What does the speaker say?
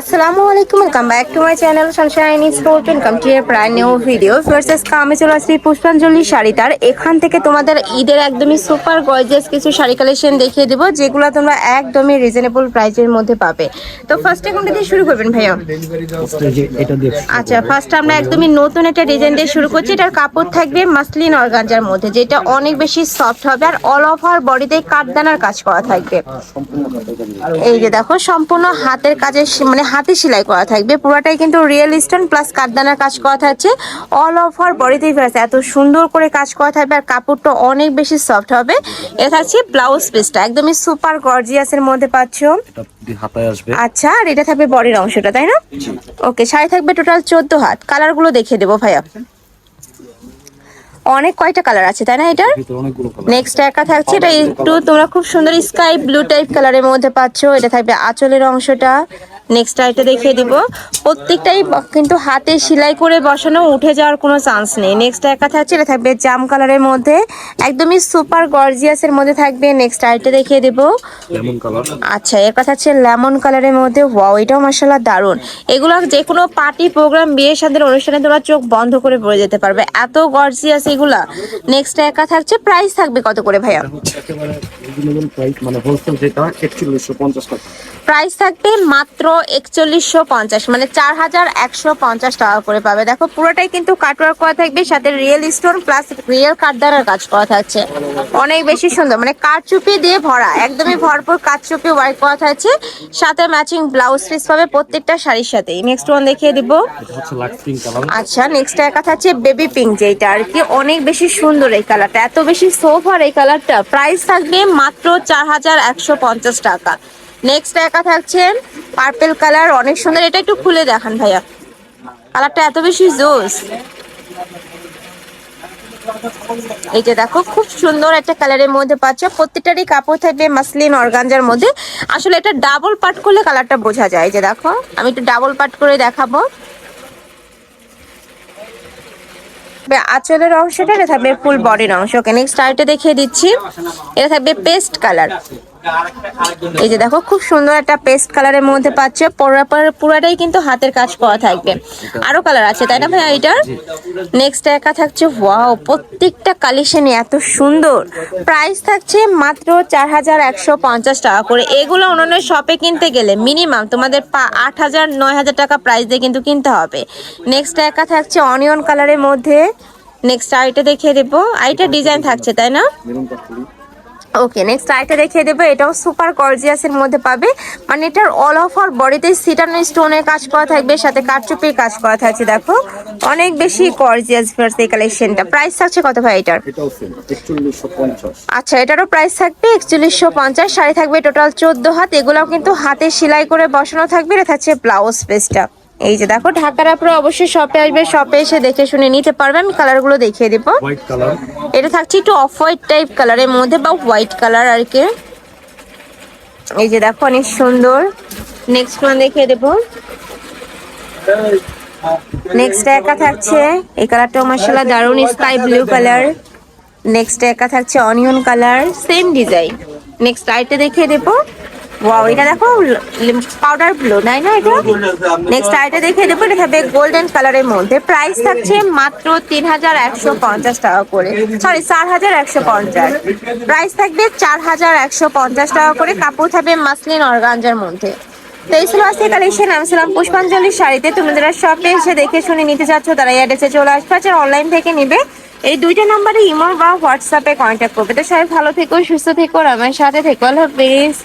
আসসালামু আলাইকুম welcome back to my channel sunshine sport welcome to এর ব্র্যান্ড নিউ ভিডিও ভার্সেস কামে চলে আসছি পুষ্পাঞ্জলি শাড়ি তার। এখান থেকে তোমাদের ঈদের একদমই সুপার গর্জিয়াস কিছু শাড়ি কালেকশন দেখিয়ে দেবো যেগুলো তোমরা একদমই রিজনেবল প্রাইসের মধ্যে পাবে। তো ফার্স্টে কোনটা দিয়ে শুরু করবেন ভাইয়া? আচ্ছা ফার্স্ট আমরা একদমই নতুন একটা ডিজাইন দিয়ে শুরু করছি এটার কাপড় থাকবে মাসলিন অর্গানজার মধ্যে যেটা অনেক বেশি সফট হবে আর অল ওভার বডিতে কাঠদানার কাজ করা থাকবে। এই যে দেখো সম্পূর্ণ হাতের কাজের মানে হাতে সেলাই করা থাকবে। পুরোটাই কিন্তু রিয়েল স্টোন প্লাস কাঠদানার কাজ করা থাকছে। অল ওভার বডিতেই ফেরছে এত সুন্দর করে কাজ করা থাকবে আর কাপড়টা অনেক বেশি সফট হবে। এটা থাকছে ব্লাউজ পিসটা একদমই সুপার গর্জিয়াসের মধ্যে পাচ্ছো। আচ্ছা আর এটা থাকবে বডির অংশটা তাই না? ওকে শাড়ি থাকবে টোটাল চোদ্দ হাত। কালারগুলো দেখিয়ে দেবো ভাইয়া। অনেক কয়টা কালার আছে তাই না এটার? নেক্সট একা থাকছে এটা একটু তোমরা খুব সুন্দর স্কাই ব্লু টাইপ কালারের মধ্যে পাচ্ছো। এটা থাকবে আঁচলের অংশটা। নেক্সট এটা দেখিয়ে দিব। প্রত্যেকটাই কিন্তু হাতে সেলাই করে বসানো উঠে যাওয়ার কোনো চান্স নেই। নেক্সট একা থাকছে এটা থাকবে জাম কালারের মধ্যে। একদমই সুপার গর্জিয়াসের মধ্যে থাকবে। নেক্সট আইটা দেখিয়ে দেবো। আচ্ছা এর কথা হচ্ছে লেমন কালারের মধ্যে ওয়াও এটাও মাসাল্লাহ দারুণ। এগুলো যে কোনো পার্টি প্রোগ্রাম বিয়ে সাদের অনুষ্ঠানে তোমরা চোখ বন্ধ করে পড়ে যেতে পারবে। এত গর্জিয়াস এগুলা। নেক্সট একা থাকছে প্রাইস থাকবে কত করে ভাইয়া? মানে হোলসেল যেটা একচল্লিশশো পঞ্চাশ টাকা। প্রাইস থাকবে মাত্র একচল্লিশশো পঞ্চাশ মানে চার হাজার একশো পঞ্চাশ টাকা করে পাবে। দেখো পুরোটাই কিন্তু কাটওয়ার্ক করা থাকবে সাথে রিয়েল স্টোন প্লাস রিয়েল কাঠদানার কাজ করা থাকছে। অনেক বেশি সুন্দর মানে কাঠচুপি দিয়ে ভরা একদমই ভরপুর কাঠচুপি ওয়ার্ক করা থাকছে। সাথে ম্যাচিং ব্লাউজ পিস পাবে প্রত্যেকটা শাড়ির সাথেই নেক্সট ওয়ান দেখিয়ে দিব। আচ্ছা নেক্সট একা থাকছে বেবি পিঙ্ক যেটা আর কি। অনেক বেশি সুন্দর এই কালারটা এত বেশি সোফার এই কালারটা প্রাইস থাকবে মাত্র চার হাজার একশো পঞ্চাশ টাকা। নেক্সট একা থাকছেন পার্পেল কালার অনেক সুন্দর। এটা একটু খুলে দেখান ভাইয়া। কালারটা এত বেশি জোস। এই যে দেখো, খুব সুন্দর একটা কালারের মধ্যে পাচ্ছ। প্রত্যেকটারই কাপড় থাকবে মাসলিন অর্গানজার মধ্যে। আসলে এটা ডাবল পাট করলে কালারটা বোঝা যায়। যে দেখো, আমি একটু ডাবল পাট করে দেখাবো। আঁচলের অংশটা, এটা থাকবে ফুল বডির অংশ। ওকে নেক্সট আরেকটা দেখিয়ে দিচ্ছি। এটা থাকবে পেস্ট কালার এই যে দেখো, খুব সুন্দর একটা পেস্ট কালারের মধ্যে পাচ্ছে। পুরো- পুরো- পুরোটাই কিন্তু হাতের কাজ করা থাকবে। আরও কালার আছে, তাই না ভাই এটার নেক্সট একা থাকছে ওয়াও প্রত্যেকটা কালেকশনই এত সুন্দর। প্রাইস থাকছে মাত্র চার হাজার একশো পঞ্চাশ টাকা করে। এগুলো অন্যান্য শপে কিনতে গেলে মিনিমাম তোমাদের পা আট হাজার, নয় হাজার টাকা প্রাইস দিয়ে কিন্তু কিনতে হবে। নেক্সট একা থাকছে অনিয়ন কালারের মধ্যে। নেক্সট আইটা দেখিয়ে দেবো। আইটা ডিজাইন থাকছে, তাই না? ওকে নেক্সট আইটা দেখিয়ে দেবো। এটাও সুপার গর্জিয়াসের মধ্যে পাবে। মানে এটার অল অফ ওভার বডিতে সিটানো স্টোনের কাজ করা থাকবে সাথে কারচুপির কাজ করা থাকছে দেখো। অনেক বেশি গর্জিয়াস ভার্স এই কালেকশনটা প্রাইস থাকছে কত ভাই এটার? আচ্ছা এটারও প্রাইস থাকবে একচল্লিশশো পঞ্চাশ। শাড়ি থাকবে টোটাল চোদ্দ হাত। এগুলোও কিন্তু হাতে সেলাই করে বসানো থাকবে। এটা থাকছে ব্লাউজ পিসটা এই যে দেখো ঢাকার আপনারা অবশ্যই শপে আসবে শপে এসে দেখে শুনে নিতে পারবে আমি কালারগুলো দেখিয়ে দেবো। এটা থাকছে একটু অফ হোয়াইট টাইপ কালারের মধ্যে বা হোয়াইট কালার আর কি। এই যে দেখো অনেক সুন্দর। নেক্সট ওয়ান দেখিয়ে দেবো। নেক্সট একা থাকছে এই কালারটাও মার্শাল্লাহ দারুণ স্কাই ব্লু কালার নেক্সট একা থাকছে onion colour same design next আইটে দেখিয়ে দেবো। ওয়াও এটা দেখো পাউডার ব্লু নাই না এটা? নেক্সট আইটে দেখিয়ে দেবো, এটা থাকবে গোল্ডেন কালারের মধ্যে। প্রাইস থাকছে মাত্র তিন হাজার একশো পঞ্চাশ টাকা করে। সরি চার হাজার একশো পঞ্চাশ। প্রাইস থাকবে চার হাজার একশো পঞ্চাশ টাকা করে। কাপড় থাকবে মাসলিন অর্গানজার মধ্যে। তো এই ছিল আজকে কালেকশন আমি ছিলাম পুষ্পাঞ্জলির শাড়িতে। তুমি যারা শপে এসে দেখে শুনে নিতে চাচ্ছ, তারা অ্যাড্রেসে চলে আসবে আর অনলাইন থেকে নিবে, এই দুইটা নাম্বারে ইমো বা হোয়াটসঅ্যাপে কন্ট্যাক্ট করবে। তো সবাই ভালো থেকো, সুস্থ থেকো আমার সাথে থেকো। আল্লাহ হাফিজ।